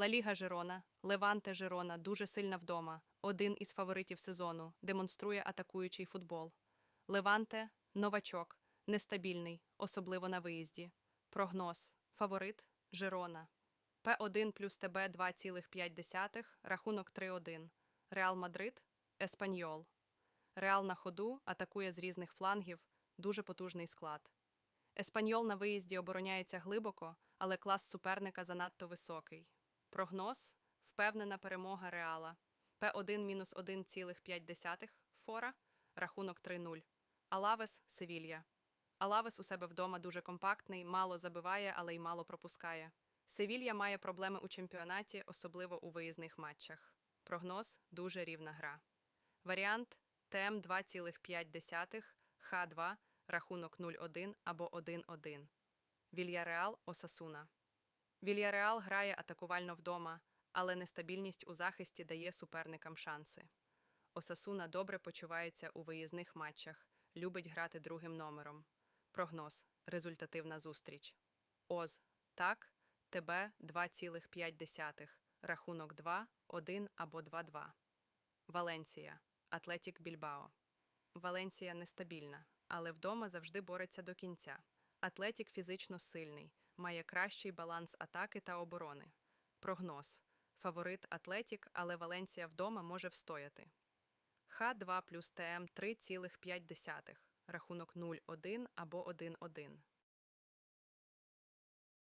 Ла Ліга Жирона, Леванте Жирона дуже сильна вдома. Один із фаворитів сезону, демонструє атакуючий футбол. Леванте новачок, нестабільний, особливо на виїзді. Прогноз. Фаворит Жирона. П1 плюс ТБ 2,5, рахунок 3-1. Реал Мадрид, Еспаньол. Реал на ходу атакує з різних флангів, дуже потужний склад. Еспаньол на виїзді обороняється глибоко, але клас суперника занадто високий. Прогноз впевнена перемога Реала. П1 мінус 1,5 фора, рахунок 3-0. Алавес Севілья. Алавес у себе вдома дуже компактний, мало забиває, але й мало пропускає. Севілья має проблеми у чемпіонаті, особливо у виїзних матчах. Прогноз дуже рівна гра. Варіант ТМ 2,5, Х2, рахунок 0-1 або 1-1. Вільяреал Осасуна. Вільяреал грає атакувально вдома, але нестабільність у захисті дає суперникам шанси. Осасуна добре почувається у виїзних матчах, любить грати другим номером. Прогноз результативна зустріч. Оз так, ТБ 2,5, рахунок 2, 1 або 2-2. Валенсія, Атлетік Більбао. Валенсія нестабільна, але вдома завжди бореться до кінця. Атлетік фізично сильний, має кращий баланс атаки та оборони. Прогноз. Фаворит Атлетік, але Валенсія вдома може встояти. Х2 плюс ТМ 3,5, рахунок 0-1 або 1-1.